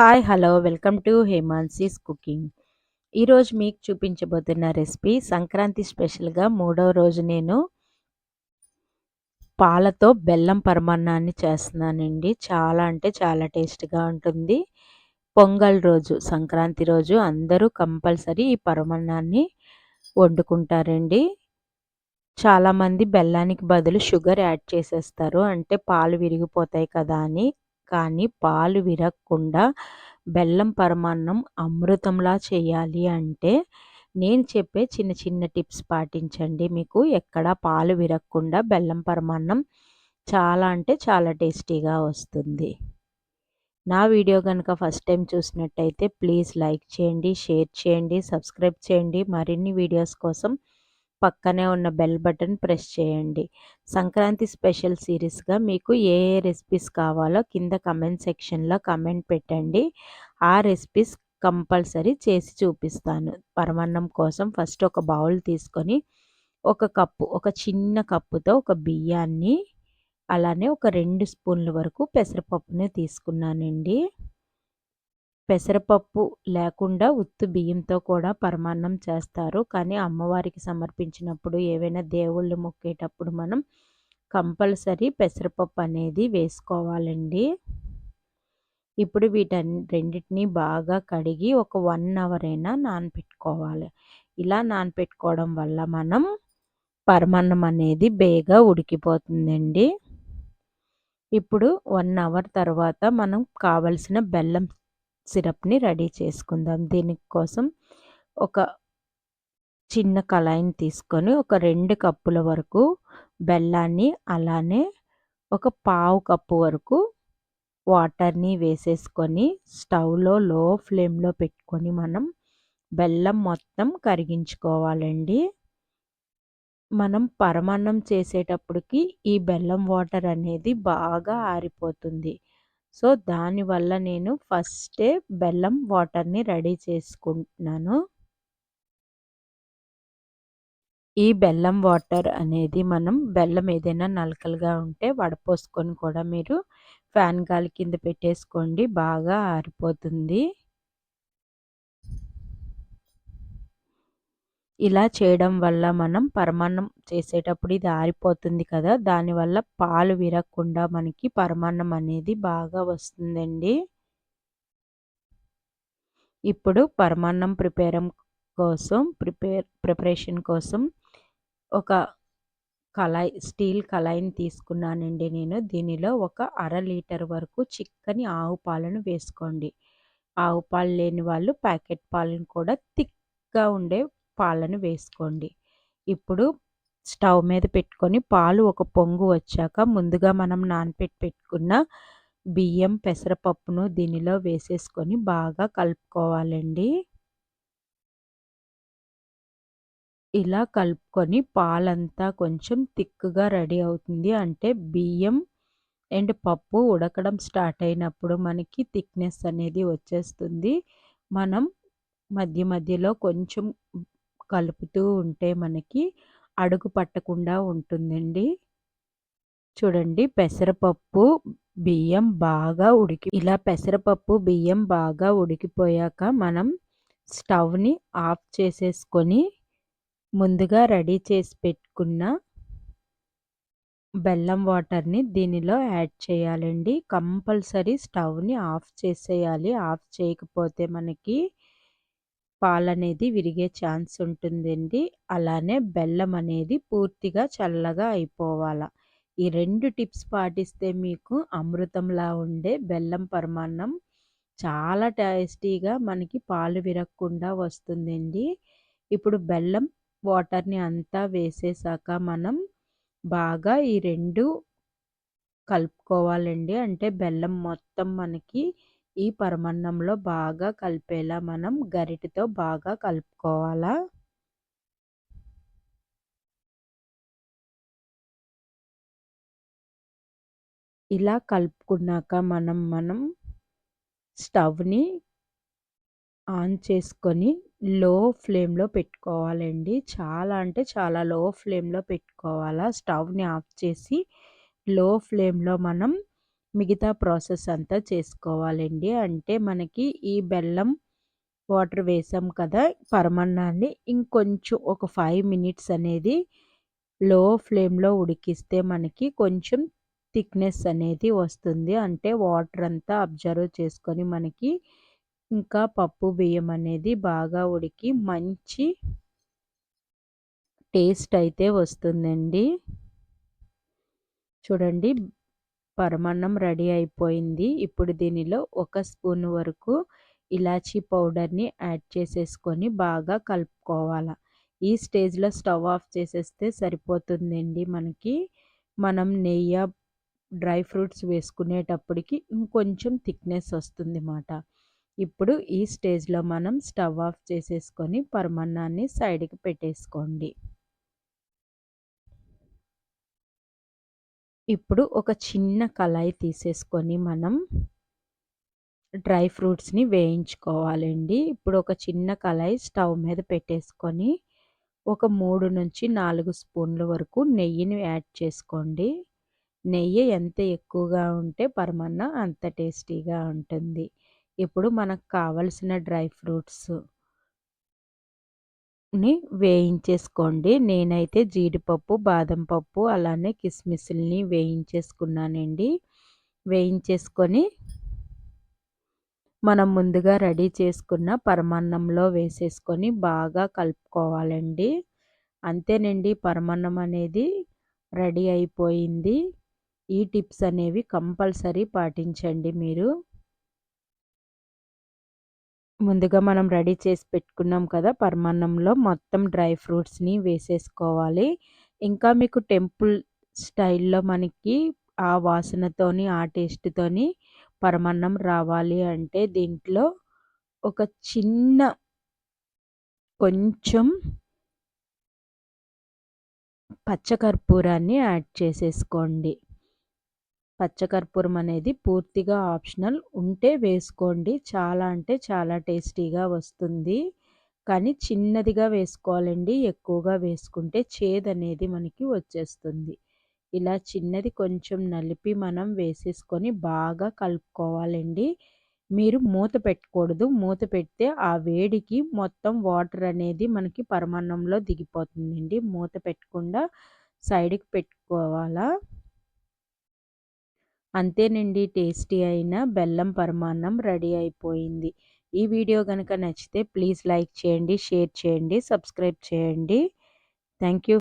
Hi hello welcome to Hemansi's cooking ఈరోజు మీకు చూపించబోతున్న recipe Sankranti స్పెషల్గా మూడవ రోజు నేను పాలతో బెల్లం పరమాన్నాన్ని చేస్తున్నానండి. చాలా అంటే చాలా టేస్ట్గా ఉంటుంది. పొంగల్ రోజు సంక్రాంతి రోజు అందరూ కంపల్సరీ ఈ పరమాన్నాన్ని వండుకుంటారండి. చాలామంది బెల్లానికి బదులు షుగర్ యాడ్ చేసేస్తారు. అంటే పాలు విరిగిపోతాయి కదా అని. కానీ పాలు విరగకుండా బెల్లం పరమాన్నం అమృతంలా చేయాలి అంటే నేను చెప్పే చిన్న చిన్న టిప్స్ పాటించండి. మీకు ఎక్కడ పాలు విరగకుండా బెల్లం పరమాన్నం చాలా అంటే చాలా టేస్టీగా వస్తుంది. నా వీడియో కనుక ఫస్ట్ టైం చూసినట్టయితే ప్లీజ్ లైక్ చేయండి షేర్ చేయండి సబ్స్క్రైబ్ చేయండి. మరిన్ని వీడియోస్ కోసం పక్కనే ఉన్న బెల్ బటన్ ప్రెస్ చేయండి. సంక్రాంతి స్పెషల్ సిరీస్గా మీకు ఏ ఏ రెసిపీస్ కావాలో కింద కమెంట్ సెక్షన్లో కమెంట్ పెట్టండి. ఆ రెసిపీస్ కంపల్సరీ చేసి చూపిస్తాను. పరమాన్నం కోసం ఫస్ట్ ఒక బౌల్ తీసుకొని ఒక కప్పు ఒక చిన్న కప్పుతో ఒక బియ్యాన్ని అలానే ఒక రెండు స్పూన్ల వరకు పెసరపప్పుని తీసుకున్నానండి. పెసరపప్పు లేకుండా ఉత్తు బియ్యంతో కూడా పరమాన్నం చేస్తారు. కానీ అమ్మవారికి సమర్పించినప్పుడు ఏవైనా దేవుళ్ళు మొక్కేటప్పుడు మనం కంపల్సరీ పెసరపప్పు అనేది వేసుకోవాలండి. ఇప్పుడు వీటన్ని రెండింటిని బాగా కడిగి ఒక వన్ అవర్ అయినా నానపెట్టుకోవాలి. ఇలా నానపెట్టుకోవడం వల్ల మనం పరమాన్నం అనేది బేగా ఉడికిపోతుందండి. ఇప్పుడు వన్ అవర్ తర్వాత మనం కావలసిన బెల్లం సిరప్ని రెడీ చేసుకుందాం. దీనికోసం ఒక చిన్న కళాయిని తీసుకొని ఒక రెండు కప్పుల వరకు బెల్లాన్ని అలానే ఒక పావు కప్పు వరకు వాటర్ని వేసేసుకొని స్టవ్లో లో ఫ్లేమ్లో పెట్టుకొని మనం బెల్లం మొత్తం కరిగించుకోవాలండి. మనం పరమాన్నం చేసేటప్పటికి ఈ బెల్లం వాటర్ అనేది బాగా ఆరిపోతుంది. సో దానివల్ల నేను ఫస్టే బెల్లం వాటర్ని రెడీ చేసుకుంటున్నాను. ఈ బెల్లం వాటర్ అనేది మనం బెల్లం ఏదైనా నలకలుగా ఉంటే వడపోసుకొని కూడా మీరు ఫ్యాన్ గాలి కింద పెట్టేసుకోండి బాగా ఆరిపోతుంది. ఇలా చేయడం వల్ల మనం పరమాన్నం చేసేటప్పుడు ఇది ఆరిపోతుంది కదా! దానివల్ల పాలు విరగకుండా మనకి పరమాన్నం అనేది బాగా వస్తుందండి. ఇప్పుడు పరమాన్నం ప్రిపేరం కోసం ప్రిపేర్ ప్రిపరేషన్ కోసం ఒక కళాయి స్టీల్ కళాయిని తీసుకున్నానండి నేను. దీనిలో ఒక అర లీటర్ వరకు చిక్కని ఆవు పాలను వేసుకోండి. ఆవు పాలు లేని వాళ్ళు ప్యాకెట్ పాలను కూడా థిక్గా ఉండే పాలను వేసుకోండి. ఇప్పుడు స్టవ్ మీద పెట్టుకొని పాలు ఒక పొంగు వచ్చాక ముందుగా మనం నానపెట్టి పెట్టుకున్న బియ్యం పెసరపప్పును దీనిలో వేసేసుకొని బాగా కలుపుకోవాలండి. ఇలా కలుపుకొని పాలంతా కొంచెం థిక్గా రెడీ అవుతుంది. అంటే బియ్యం అండ్ పప్పు ఉడకడం స్టార్ట్ అయినప్పుడు మనకి థిక్నెస్ అనేది వచ్చేస్తుంది. మనం మధ్య మధ్యలో కొంచెం కలుపుతూ ఉంటే మనకి అడుగు పట్టకుండా ఉంటుందండి. చూడండి పెసరపప్పు బియ్యం బాగా ఉడికి ఇలా పెసరపప్పు బియ్యం బాగా ఉడికిపోయాక మనం స్టవ్ని ఆఫ్ చేసేసుకొని ముందుగా రెడీ చేసి పెట్టుకున్న బెల్లం వాటర్ని దీనిలో యాడ్ చేయాలండి. కంపల్సరీ స్టవ్ని ఆఫ్ చేసేయాలి. ఆఫ్ చేయకపోతే మనకి పాలనేది విరిగే ఛాన్స్ ఉంటుందండి. అలానే బెల్లం అనేది పూర్తిగా చల్లగా అయిపోవాలి. ఈ రెండు టిప్స్ పాటిస్తే మీకు అమృతంలా ఉండే బెల్లం పరమాన్నం చాలా టేస్టీగా మనకి పాలు విరగకుండా వస్తుందండి. ఇప్పుడు బెల్లం వాటర్ని అంతా వేసేసాక మనం బాగా ఈ రెండు కలుపుకోవాలండి. అంటే బెల్లం మొత్తం మనకి ఈ పరమాన్నంలో బాగా కలిపేలా మనం గరిటెతో బాగా కలుపుకోవాలా? ఇలా కలుపుకున్నాక మనం మనం స్టవ్ని ఆన్ చేసుకొని లో ఫ్లేమ్లో పెట్టుకోవాలండి. చాలా అంటే చాలా లో ఫ్లేమ్లో పెట్టుకోవాలా? స్టవ్ని ఆఫ్ చేసి లో ఫ్లేమ్లో మనం మిగతా ప్రాసెస్ అంతా చేసుకోవాలండి. అంటే మనకి ఈ బెల్లం వాటర్ వేసాం కదా పరమన్నాన్ని ఇంకొంచెం ఒక ఫైవ్ మినిట్స్ అనేది లో ఫ్లేమ్లో ఉడికిస్తే మనకి కొంచెం థిక్నెస్ అనేది వస్తుంది. అంటే వాటర్ అంతా అబ్జర్వ్ చేసుకొని మనకి ఇంకా పప్పు బియ్యం అనేది బాగా ఉడికి మంచి టేస్ట్ అయితే వస్తుందండి. చూడండి పరమాన్నం రెడీ అయిపోయింది. ఇప్పుడు దీనిలో ఒక స్పూన్ వరకు ఇలాచీ పౌడర్ని యాడ్ చేసేసుకొని బాగా కలుపుకోవాలి. ఈ స్టేజ్లో స్టవ్ ఆఫ్ చేసేస్తే సరిపోతుందండి మనకి. మనం నెయ్యి డ్రై ఫ్రూట్స్ వేసుకునేటప్పటికి ఇంకొంచెం థిక్నెస్ వస్తుంది అన్నమాట ఇప్పుడు ఈ స్టేజ్లో మనం స్టవ్ ఆఫ్ చేసేసుకొని పరమాన్నాన్ని సైడ్కి పెట్టేసుకోండి. ఇప్పుడు ఒక చిన్న కళాయి తీసేసుకొని మనం డ్రై ఫ్రూట్స్ని వేయించుకోవాలండి. ఇప్పుడు ఒక చిన్న కళాయి స్టవ్ మీద పెట్టేసుకొని ఒక మూడు నుంచి నాలుగు స్పూన్ల వరకు నెయ్యిని యాడ్ చేసుకోండి. నెయ్యి ఎంత ఎక్కువగా ఉంటే పరమన్న అంత టేస్టీగా ఉంటుంది. ఇప్పుడు మనకు కావలసిన డ్రై ఫ్రూట్స్ ని వేయించేసుకోండి. నేనైతే జీడిపప్పు బాదం పప్పు అలానే కిస్మిస్ని వేయించేసుకున్నానండి. వేయించేసుకొని మనం ముందుగా రెడీ చేసుకున్న పరమాన్నంలో వేసేసుకొని బాగా కలుపుకోవాలండి. అంతేనండి పరమాన్నం అనేది రెడీ అయిపోయింది. ఈ టిప్స్ అనేవి కంపల్సరీ పాటించండి మీరు. ముందుగా మనం రెడీ చేసి పెట్టుకున్నాం కదా పరమాన్నంలో మొత్తం డ్రై ఫ్రూట్స్ని వేసేసుకోవాలి. ఇంకా మీకు టెంపుల్ స్టైల్లో మనకి ఆ వాసనతోని ఆ టేస్ట్తోని పరమాన్నం రావాలి అంటే దీంట్లో ఒక చిన్న కొంచెం పచ్చకర్పూరాన్ని యాడ్ చేసేసుకోండి. పచ్చకర్పూరం అనేది పూర్తిగా ఆప్షనల్. ఉంటే వేసుకోండి. చాలా అంటే చాలా టేస్టీగా వస్తుంది. కానీ చిన్నదిగా వేసుకోవాలండి. ఎక్కువగా వేసుకుంటే చేదు అనేది మనకి వచ్చేస్తుంది. ఇలా చిన్నది కొంచెం నలిపి మనం వేసేసుకొని బాగా కలుపుకోవాలండి. మీరు మూత పెట్టకూడదు. మూత పెడితే ఆ వేడికి మొత్తం వాటర్ అనేది మనకి పరమాన్నంలో దిగిపోతుందండి. మూత పెట్టకుండా సైడ్కి పెట్టుకోవాలా? అంతేనండి టేస్టీ అయిన బెల్లం పరమాన్నం రెడీ అయిపోయింది. ఈ వీడియో కనుక నచ్చితే ప్లీజ్ లైక్ చేయండి షేర్ చేయండి సబ్స్క్రైబ్ చేయండి. Thank you